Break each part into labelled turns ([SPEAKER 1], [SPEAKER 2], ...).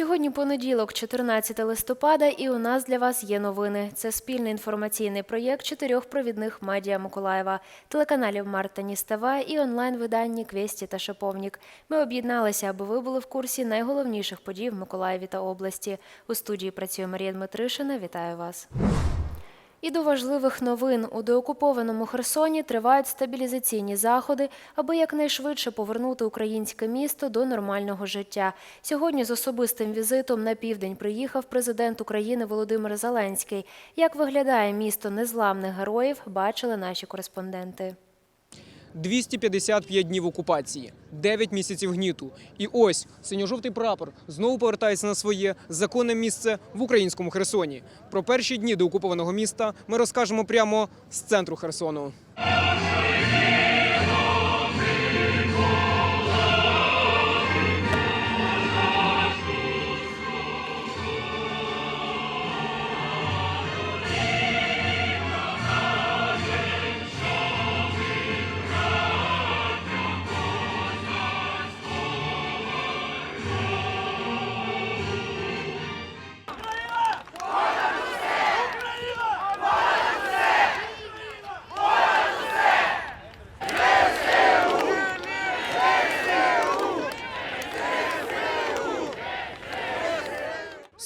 [SPEAKER 1] Сьогодні понеділок, 14 листопада, і у нас для вас є новини. Це спільний інформаційний проєкт чотирьох провідних медіа Миколаєва, телеканалів Марта Ністава і онлайн-виданні Квесті та Шиповнік. Ми об'єдналися, аби ви були в курсі найголовніших подій в Миколаєві та області. У студії працює Марія Дмитришина. Вітаю вас. І до важливих новин у деокупованому Херсоні тривають стабілізаційні заходи, аби якнайшвидше повернути українське місто до нормального життя. Сьогодні з особистим візитом на південь приїхав президент України Володимир Зеленський. Як виглядає місто незламних героїв, бачили наші кореспонденти.
[SPEAKER 2] 255 днів окупації, 9 місяців гніту. І ось синьо-жовтий прапор знову повертається на своє законне місце в українському Херсоні. Про перші дні до окупованого міста ми розкажемо прямо з центру Херсону.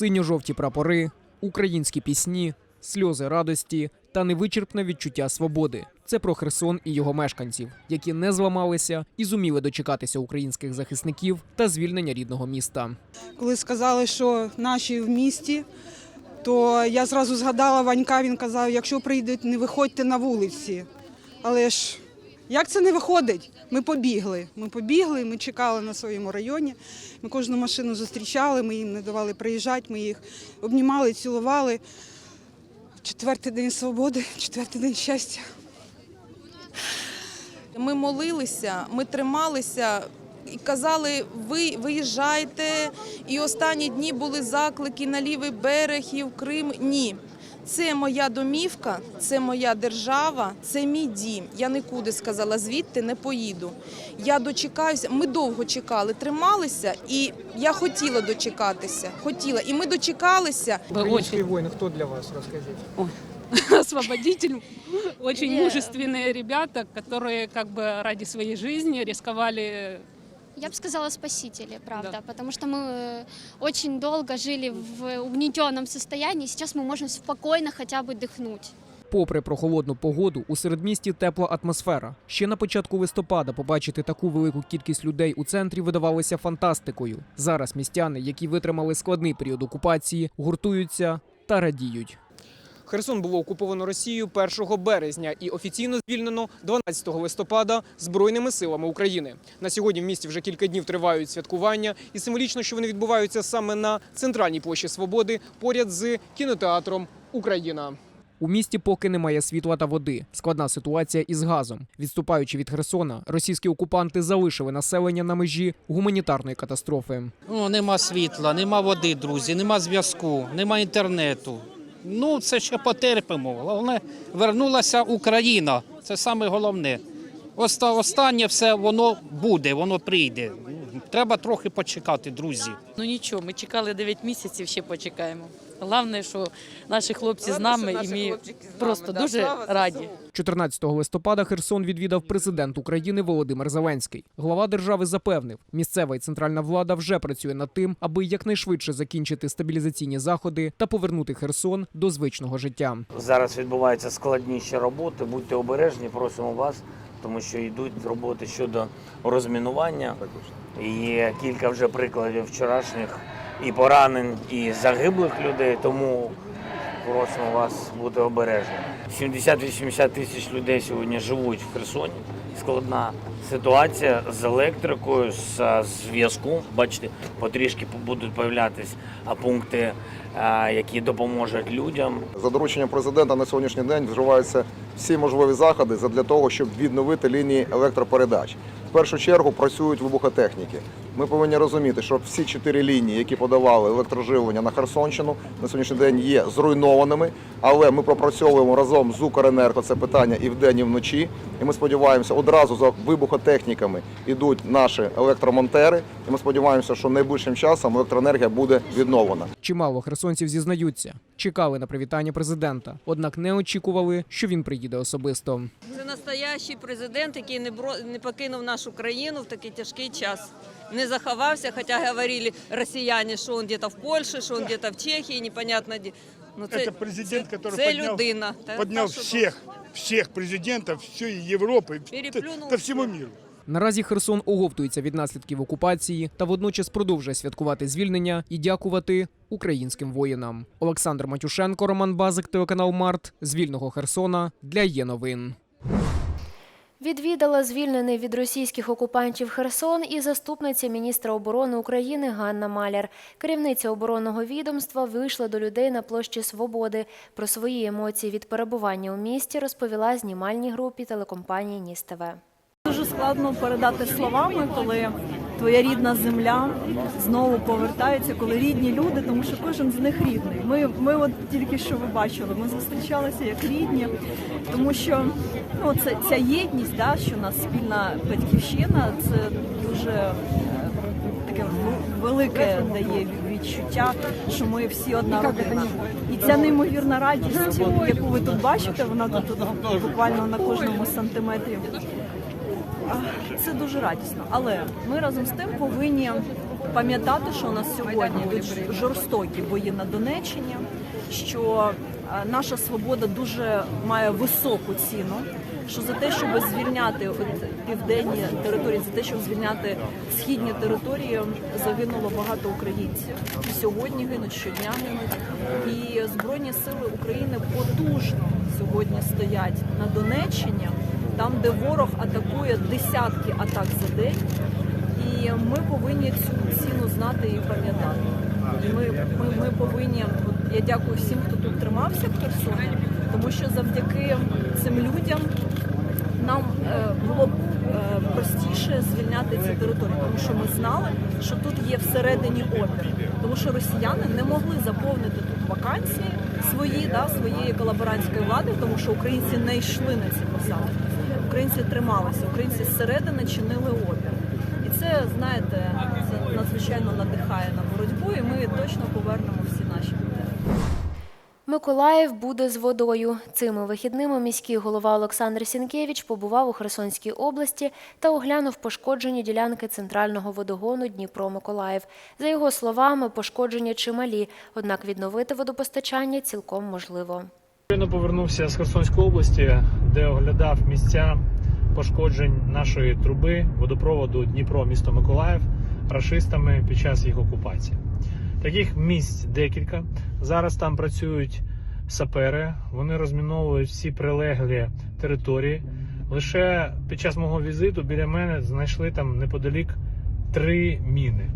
[SPEAKER 2] Синьо-жовті прапори, українські пісні, сльози радості та невичерпне відчуття свободи. Це про Херсон і його мешканців, які не зламалися і зуміли дочекатися українських захисників та звільнення рідного міста.
[SPEAKER 3] Коли сказали, що наші в місті, то я зразу згадала Ванька, він казав, якщо прийдуть, не виходьте на вулиці. Але ж як це не виходить? Ми побігли. Ми побігли, ми чекали на своєму районі. Ми кожну машину зустрічали, ми їм не давали приїжджати, ми їх обнімали, цілували. Четвертий день свободи, четвертий день щастя.
[SPEAKER 4] Ми молилися, ми трималися і казали, ви виїжджайте. І останні дні були заклики на лівий берег і в Крим. Ні. Це моя домівка, це моя держава, це мій дім. Я нікуди сказала, звідти не поїду. Я дочекаюся. Ми довго чекали, трималися, і я хотіла дочекатися. Хотіла, і ми дочекалися.
[SPEAKER 5] Вы очень
[SPEAKER 2] воїн, хто для вас розкажіть?
[SPEAKER 5] освободитель, очень мужественные ребята, которые как бы ради своей жизни рисковали.
[SPEAKER 6] Я бы сказала спасители, правда,
[SPEAKER 5] Да.
[SPEAKER 6] потому что мы э, очень долго жили в угнетенном состоянии, сейчас мы можем спокойно хотя бы дыхнуть.
[SPEAKER 2] Попри прохолодну погоду, у середмісті тепла атмосфера. Ще на початку листопада побачити таку велику кількість людей у центрі видавалося фантастикою. Зараз містяни, які витримали складний період окупації, гуртуються та радіють. Херсон було окуповано Росією 1 березня і офіційно звільнено 12 листопада Збройними силами України. На сьогодні в місті вже кілька днів тривають святкування, і символічно, що вони відбуваються саме на центральній площі Свободи поряд з кінотеатром Україна. У місті поки немає світла та води. Складна ситуація із газом. Відступаючи від Херсона, російські окупанти залишили населення на межі гуманітарної катастрофи.
[SPEAKER 7] Ну, нема світла, нема води, друзі, нема зв'язку, нема інтернету. Ну, це ще потерпимо. Головне, вернулася Україна. Це саме головне. Оста- Останнє все воно буде, воно прийде. Треба трохи почекати, друзі.
[SPEAKER 8] Ну нічого, ми чекали 9 місяців, ще почекаємо. Головне, що наші хлопці з нами, і ми просто дуже раді.
[SPEAKER 2] 14 листопада Херсон відвідав президент України Володимир Зеленський. Глава держави запевнив, місцева і центральна влада вже працює над тим, аби якнайшвидше закінчити стабілізаційні заходи та повернути Херсон до звичного життя.
[SPEAKER 9] Зараз відбуваються складніші роботи. Будьте обережні, просимо вас, тому що йдуть роботи щодо розмінування. Є кілька вже прикладів вчорашніх і поранень, і загиблих людей. Тому просимо вас бути обережними. 70-80 тисяч людей сьогодні живуть в Херсоні. Складна ситуація з електрикою, з а, зв'язком. Бачите, потрішки будуть появлятися пункти, які допоможуть людям.
[SPEAKER 10] За дорученням президента на сьогоднішній день вживаються всі можливі заходи для того, щоб відновити лінії електропередач. В першу чергу працюють вибухотехніки. Ми повинні розуміти, що всі чотири лінії, які подавали електроживлення на Херсонщину, на сьогоднішній день є зруйнованими. Але ми пропрацьовуємо разом з Укренерго це питання і вдень, і вночі. І ми сподіваємося, одразу за вибухотехніками йдуть наші електромонтери. І ми сподіваємося, що найближчим часом електроенергія буде відновлена.
[SPEAKER 2] Чимало херсонців зізнаються, чекали на привітання президента, однак не очікували, що він приїде особисто.
[SPEAKER 11] Це настоящий президент, який не не покинув нашу країну в такий тяжкий час. Не заховався, хоча говорили росіяни, що він десь в Польщі, що він десь в Чехії, непонятно де. Ну, це,
[SPEAKER 12] Это президент,
[SPEAKER 11] це,
[SPEAKER 12] который
[SPEAKER 11] це
[SPEAKER 12] поднял,
[SPEAKER 11] людина. Та-
[SPEAKER 12] поднял
[SPEAKER 11] та що
[SPEAKER 12] всех, всех президентов всей Европы,
[SPEAKER 11] Переплюнул
[SPEAKER 12] по всему
[SPEAKER 11] всех.
[SPEAKER 12] миру.
[SPEAKER 2] Наразі Херсон оговтується від наслідків окупації та водночас продовжує святкувати звільнення і дякувати українським воїнам. Олександр Матюшенко, Роман Базик, телеканал Март з вільного Херсона для є новин.
[SPEAKER 1] Відвідала звільнений від російських окупантів Херсон і заступниця міністра оборони України Ганна Маляр. Керівниця оборонного відомства вийшла до людей на площі Свободи. Про свої емоції від перебування у місті розповіла знімальній групі телекомпанії Ніс ТВ.
[SPEAKER 13] Дуже складно передати словами, коли твоя рідна земля знову повертається, коли рідні люди, тому що кожен з них рідний. Ми, ми от тільки що ви бачили, ми зустрічалися як рідні, тому що ну, це, ця єдність, да, що у нас спільна батьківщина, це дуже е, таке велике дає відчуття, що ми всі одна родина. І ця неймовірна радість, яку ви тут бачите, вона тут буквально на кожному сантиметрі. Це дуже радісно, але ми разом з тим повинні пам'ятати, що у нас сьогодні йдуть жорстокі бої на Донеччині, що наша свобода дуже має високу ціну. Що за те, щоб звільняти от південні території, за те, щоб звільняти східні території, загинуло багато українців. І сьогодні гинуть щодня гинуть. І збройні сили України потужно сьогодні стоять на Донеччині там, де ворог атакує десятки атак за день, і ми повинні цю ціну знати і пам'ятати. Ми, ми, ми повинні, я дякую всім, хто тут тримався в Херсоні, тому що завдяки цим людям нам е, було б е, простіше звільняти ці території, тому що ми знали, що тут є всередині опір, тому що росіяни не могли заповнити тут вакансії свої, да, своєї колаборантської влади, тому що українці не йшли на ці. Українці трималися, українці зсередини чинили опір. І це, знаєте, це надзвичайно надихає на боротьбу, і ми точно повернемо всі наші будинки.
[SPEAKER 1] Миколаїв буде з водою. Цими вихідними міський голова Олександр Сінкевич побував у Херсонській області та оглянув пошкоджені ділянки центрального водогону Дніпро-Миколаїв. За його словами, пошкодження чималі, однак відновити водопостачання цілком можливо.
[SPEAKER 14] Щойно повернувся з Херсонської області, де оглядав місця пошкоджень нашої труби водопроводу Дніпро місто Миколаїв рашистами під час їх окупації. Таких місць декілька. Зараз там працюють сапери, вони розміновують всі прилеглі території. Лише під час мого візиту біля мене знайшли там неподалік три міни.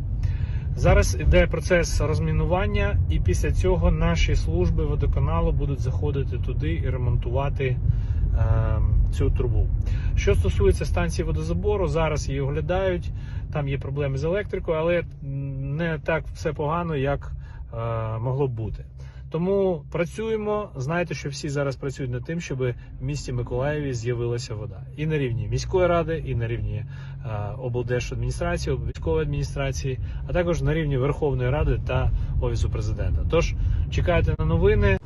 [SPEAKER 14] Зараз йде процес розмінування, і після цього наші служби водоканалу будуть заходити туди і ремонтувати цю трубу. Що стосується станції водозабору, зараз її оглядають. Там є проблеми з електрикою, але не так все погано, як е, могло б бути. Тому працюємо. Знайте, що всі зараз працюють над тим, щоб в місті Миколаєві з'явилася вода і на рівні міської ради, і на рівні е, облдержадміністрації, військової адміністрації, а також на рівні Верховної Ради та Офісу президента. Тож чекайте на новини.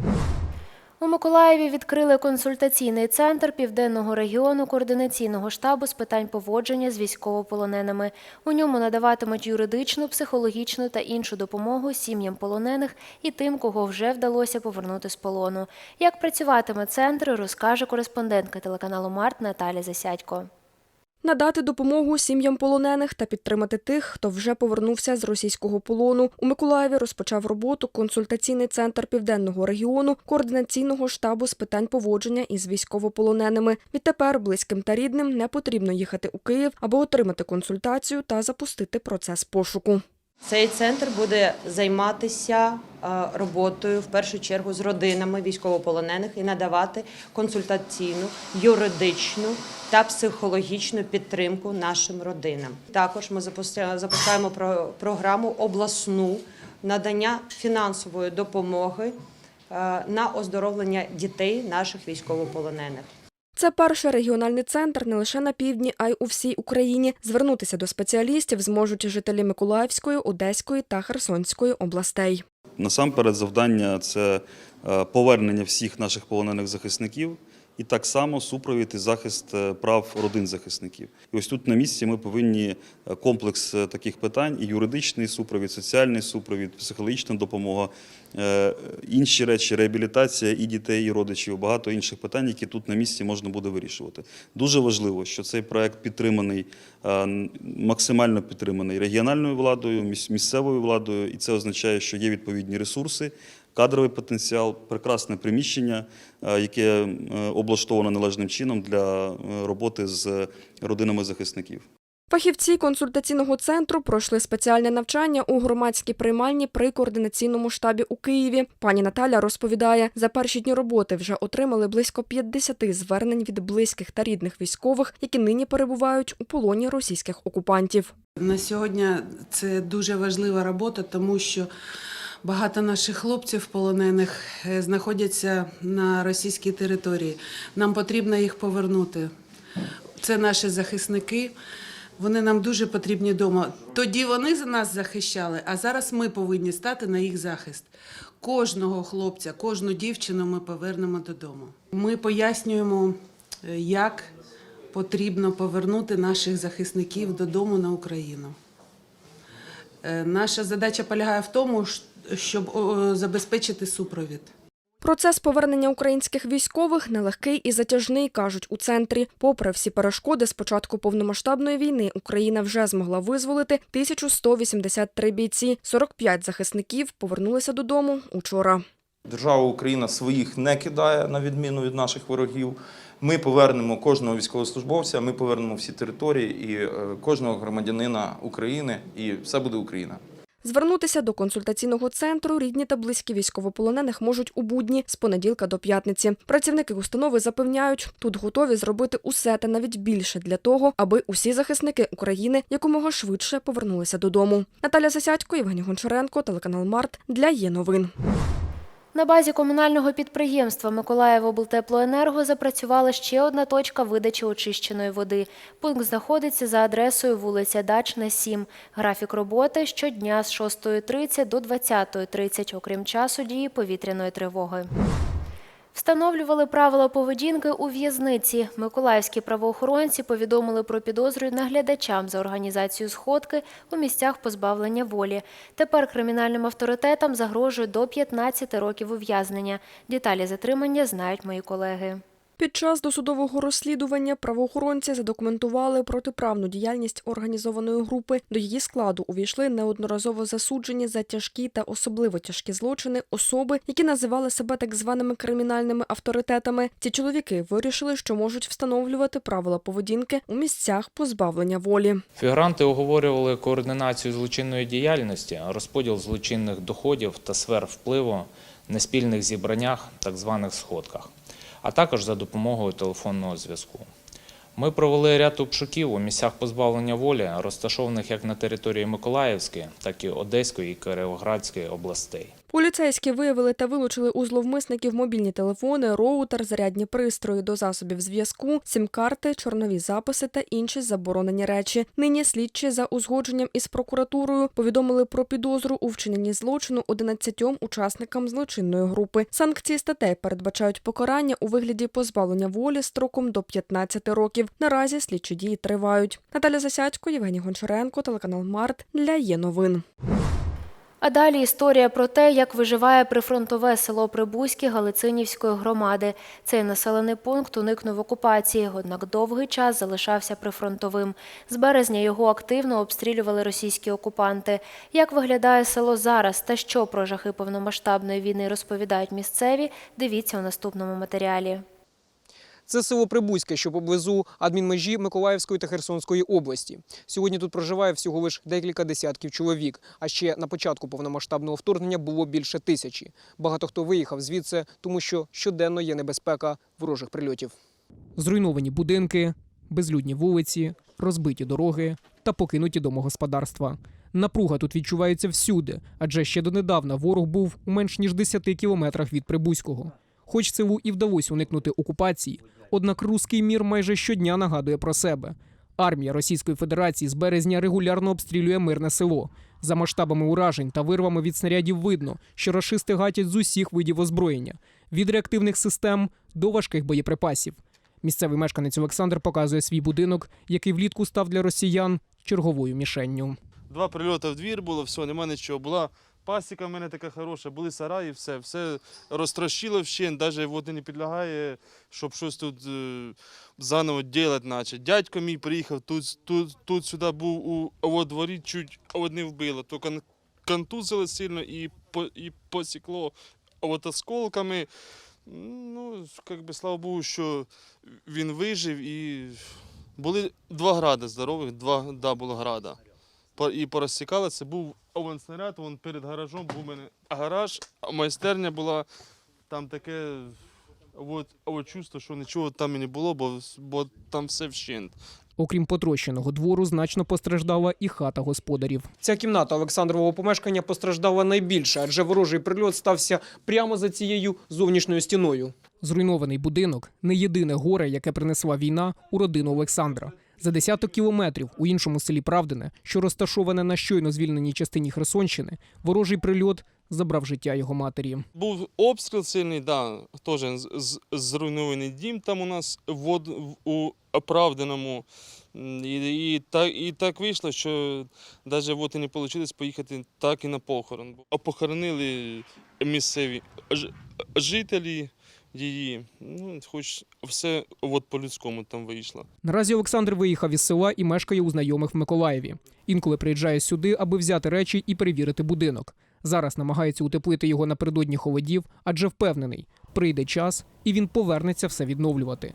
[SPEAKER 1] Миколаєві відкрили консультаційний центр південного регіону координаційного штабу з питань поводження з військовополоненими. У ньому надаватимуть юридичну, психологічну та іншу допомогу сім'ям полонених і тим, кого вже вдалося повернути з полону. Як працюватиме центр, розкаже кореспондентка телеканалу Март Наталя Засядько.
[SPEAKER 15] Надати допомогу сім'ям полонених та підтримати тих, хто вже повернувся з російського полону. У Миколаєві розпочав роботу консультаційний центр південного регіону координаційного штабу з питань поводження із військовополоненими. Відтепер близьким та рідним не потрібно їхати у Київ, аби отримати консультацію та запустити процес пошуку.
[SPEAKER 16] Цей центр буде займатися е, роботою в першу чергу з родинами військовополонених і надавати консультаційну, юридичну та психологічну підтримку нашим родинам. Також ми запускаємо про- програму обласну надання фінансової допомоги е, на оздоровлення дітей наших військовополонених.
[SPEAKER 15] Це перший регіональний центр не лише на півдні, а й у всій Україні. Звернутися до спеціалістів зможуть жителі Миколаївської, Одеської та Херсонської областей.
[SPEAKER 17] Насамперед, завдання це е, повернення всіх наших полонених захисників і так само супровід і захист е, прав родин захисників. І ось тут на місці ми повинні е, комплекс е, таких питань: і юридичний супровід, соціальний супровід, психологічна допомога, інші речі, реабілітація і дітей, і родичів, багато інших питань, які тут на місці можна буде вирішувати. Дуже важливо, що цей проект підтриманий, максимально підтриманий регіональною владою, міс- місцевою владою, і це означає, що є відповідні ресурси. Кадровий потенціал, прекрасне приміщення, е, яке е, облаштовано належним чином для е, роботи з родинами захисників.
[SPEAKER 15] Фахівці консультаційного центру пройшли спеціальне навчання у громадській приймальні при координаційному штабі у Києві. Пані Наталя розповідає, за перші дні роботи вже отримали близько 50 звернень від близьких та рідних військових, які нині перебувають у полоні російських окупантів.
[SPEAKER 18] На сьогодні це дуже важлива робота, тому що багато наших хлопців полонених е, знаходяться на російській території. Нам потрібно їх повернути. Це наші захисники. Вони нам дуже потрібні вдома. Тоді вони за нас захищали, а зараз ми повинні стати на їх захист. Кожного хлопця, кожну дівчину ми повернемо додому. Ми пояснюємо, е, як потрібно повернути наших захисників додому на Україну. Е, Наша задача полягає в тому, щоб забезпечити супровід.
[SPEAKER 15] Процес повернення українських військових нелегкий і затяжний, кажуть у центрі. Попри всі перешкоди, з початку повномасштабної війни Україна вже змогла визволити 1183 бійці. 45 захисників повернулися додому учора.
[SPEAKER 19] Держава Україна своїх не кидає на відміну від наших ворогів. Ми повернемо кожного військовослужбовця, ми повернемо всі території і е, кожного громадянина України, і все буде Україна.
[SPEAKER 15] Звернутися до консультаційного центру рідні та близькі військовополонених можуть у будні з понеділка до п'ятниці. Працівники установи запевняють, тут готові зробити усе та навіть більше для того, аби усі захисники України якомога швидше повернулися додому. Наталя Засядько, Євгеній Гончаренко, телеканал Март для є новин.
[SPEAKER 1] На базі комунального підприємства Миколаївоблтеплоенерго запрацювала ще одна точка видачі очищеної води. Пункт знаходиться за адресою вулиця Дачна, 7. Графік роботи щодня з 6.30 до 20.30, окрім часу дії повітряної тривоги. Встановлювали правила поведінки у в'язниці. Миколаївські правоохоронці повідомили про підозру наглядачам за організацію сходки у місцях позбавлення волі. Тепер кримінальним авторитетам загрожує до 15 років ув'язнення. Деталі затримання знають мої колеги.
[SPEAKER 15] Під час досудового розслідування правоохоронці задокументували протиправну діяльність організованої групи. До її складу увійшли неодноразово засуджені за тяжкі та особливо тяжкі злочини особи, які називали себе так званими кримінальними авторитетами. Ці чоловіки вирішили, що можуть встановлювати правила поведінки у місцях позбавлення волі.
[SPEAKER 20] Фігуранти оговорювали координацію злочинної діяльності, розподіл злочинних доходів та сфер впливу на спільних зібраннях, так званих сходках, а також за допомогою телефонного зв'язку. Ми провели ряд обшуків у місцях позбавлення волі, розташованих як на території Миколаївської, так і Одеської і Кировоградської областей.
[SPEAKER 15] Поліцейські виявили та вилучили у зловмисників мобільні телефони, роутер, зарядні пристрої до засобів зв'язку, сім-карти, чорнові записи та інші заборонені речі. Нині слідчі за узгодженням із прокуратурою повідомили про підозру у вчиненні злочину 11 учасникам злочинної групи. Санкції статей передбачають покарання у вигляді позбавлення волі строком до 15 років. Наразі слідчі дії тривають. Наталя Засядько, Євгеній Гончаренко, телеканал Март для є новин.
[SPEAKER 1] А далі історія про те, як виживає прифронтове село Прибузьке Галицинівської громади. Цей населений пункт уникнув окупації, однак довгий час залишався прифронтовим. З березня його активно обстрілювали російські окупанти. Як виглядає село зараз та що про жахи повномасштабної війни розповідають місцеві, дивіться у наступному матеріалі.
[SPEAKER 2] Це село Прибузьке, що поблизу адмінмежі Миколаївської та Херсонської області. Сьогодні тут проживає всього лиш декілька десятків чоловік. А ще на початку повномасштабного вторгнення було більше тисячі. Багато хто виїхав звідси, тому що щоденно є небезпека ворожих прильотів. Зруйновані будинки, безлюдні вулиці, розбиті дороги та покинуті домогосподарства. Напруга тут відчувається всюди, адже ще донедавна ворог був у менш ніж 10 кілометрах від Прибузького. Хоч селу і вдалося уникнути окупації, Однак руський мір майже щодня нагадує про себе. Армія Російської Федерації з березня регулярно обстрілює мирне село. За масштабами уражень та вирвами від снарядів видно, що рашисти гатять з усіх видів озброєння від реактивних систем до важких боєприпасів. Місцевий мешканець Олександр показує свій будинок, який влітку став для росіян черговою мішенню.
[SPEAKER 21] Два прильоти в двір було, все, нема нічого. Була пасіка в мене така хороша, були сараї, все, все розтрощило вщент, навіть води не підлягає, щоб щось тут е, заново робити, наче. Дядько мій приїхав, тут, тут, тут сюди був у, у дворі, чуть одне вбило, то кон, контузили сильно і, по, і посікло от осколками. Ну, як би, слава Богу, що він вижив і були два гради здорових, два да, було града. І порозсікали, це був овен снаряд, вон перед гаражом був у мене гараж, а майстерня була там таке от, от чувство, що нічого там і не було, бо, бо там все вщент.
[SPEAKER 2] Окрім потрощеного двору, значно постраждала і хата господарів. Ця кімната Олександрового помешкання постраждала найбільше, адже ворожий прильот стався прямо за цією зовнішньою стіною. Зруйнований будинок не єдине горе, яке принесла війна у родину Олександра. За десяток кілометрів у іншому селі Правдине, що розташоване на щойно звільненій частині Херсонщини, ворожий прильот забрав життя його матері.
[SPEAKER 21] Був обстріл сильний, да, теж зруйнований дім там у нас в- у Оправданому. І, і, так, і так вийшло, що навіть от і не вийшло поїхати так і на похорон. А похоронили місцеві жителі її. Ну, хоч все от по-людському там вийшло.
[SPEAKER 2] Наразі Олександр виїхав із села і мешкає у знайомих в Миколаєві. Інколи приїжджає сюди, аби взяти речі і перевірити будинок. Зараз намагається утеплити його напередодні холодів, адже впевнений, прийде час і він повернеться все відновлювати.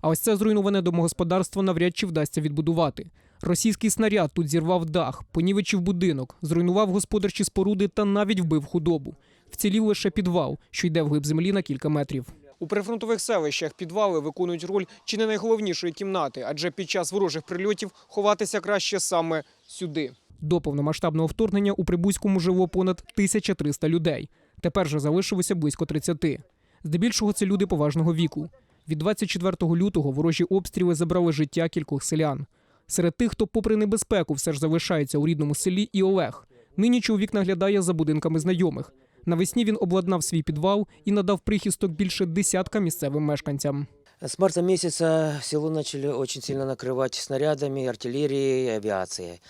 [SPEAKER 2] А ось це зруйноване домогосподарство навряд чи вдасться відбудувати. Російський снаряд тут зірвав дах, понівечив будинок, зруйнував господарчі споруди та навіть вбив худобу. Вцілів лише підвал, що йде вглиб землі на кілька метрів. У прифронтових селищах підвали виконують роль чи не найголовнішої кімнати, адже під час ворожих прильотів ховатися краще саме сюди. До повномасштабного вторгнення у Прибузькому жило понад 1300 людей. Тепер же залишилося близько 30. Здебільшого це люди поважного віку. Від 24 лютого ворожі обстріли забрали життя кількох селян. Серед тих, хто, попри небезпеку, все ж залишається у рідному селі, і Олег. Нині чоловік наглядає за будинками знайомих. Навесні він обладнав свій підвал і надав прихисток більше десятка місцевим мешканцям.
[SPEAKER 22] С марта месяца село начали очень сильно накрывать снарядами, артиллерией, авиацией.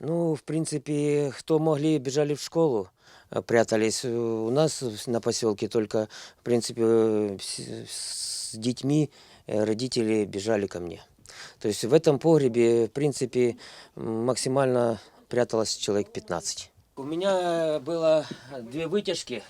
[SPEAKER 22] Ну, в принципе, кто могли, бежали в школу, э, прятались. Э, У нас на поселке только, в принципе, э, с с детьми э, родители бежали ко мне. То есть в этом погребе, в принципе, м, максимально пряталось человек 15. У меня было две вытяжки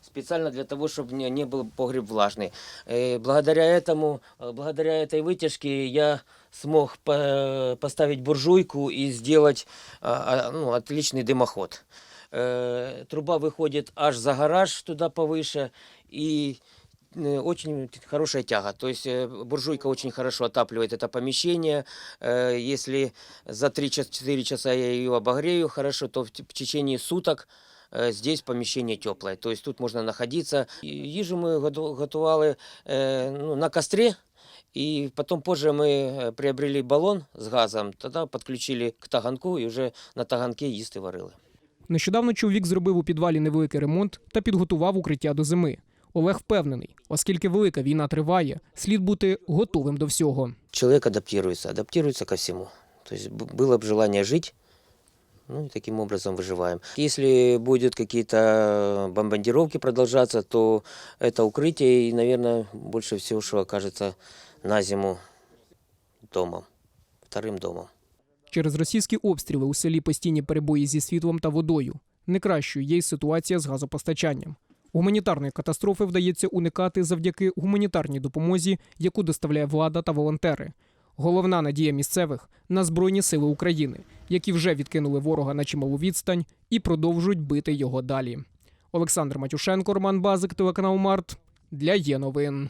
[SPEAKER 22] специально для того, чтобы не, не был погреб влажный. Э, Благодаря этому, э, благодаря этой вытяжке я смог по- поставить буржуйку и сделать а, а, ну, отличный дымоход. Э, Труба выходит аж за гараж туда повыше и э, очень хорошая тяга. То есть э, буржуйка очень хорошо отапливает это помещение. Э, Если за 3-4 часа я ее обогрею хорошо, то в т- в течение суток э, здесь помещение теплое. То есть тут можно находиться. И Їжу ми готу- готували э, ну, на костре. И потом позже мы э, приобрели баллон с газом, тогда подключили к таганку и уже на таганке їсти варили.
[SPEAKER 2] Нещодавно чоловік зробив у підвалі невеликий ремонт та підготував укриття до зими. Олег впевнений, оскільки велика війна триває, слід бути готовим до всього.
[SPEAKER 22] Человек адаптируется, адаптируется ко всему. То есть б- было бы желание жить, ну и таким образом выживаем. Если будут какие-то бомбардировки продолжаться, то это укрытие и, наверное, больше всего, что окажется на зиму домом, вторым домом.
[SPEAKER 2] Через російські обстріли у селі постійні перебої зі світлом та водою. Не кращою є й ситуація з газопостачанням. Гуманітарної катастрофи вдається уникати завдяки гуманітарній допомозі, яку доставляє влада та волонтери. Головна надія місцевих на Збройні сили України, які вже відкинули ворога на чималу відстань і продовжують бити його далі. Олександр Матюшенко, Роман Базик, телеканал Март для є новин.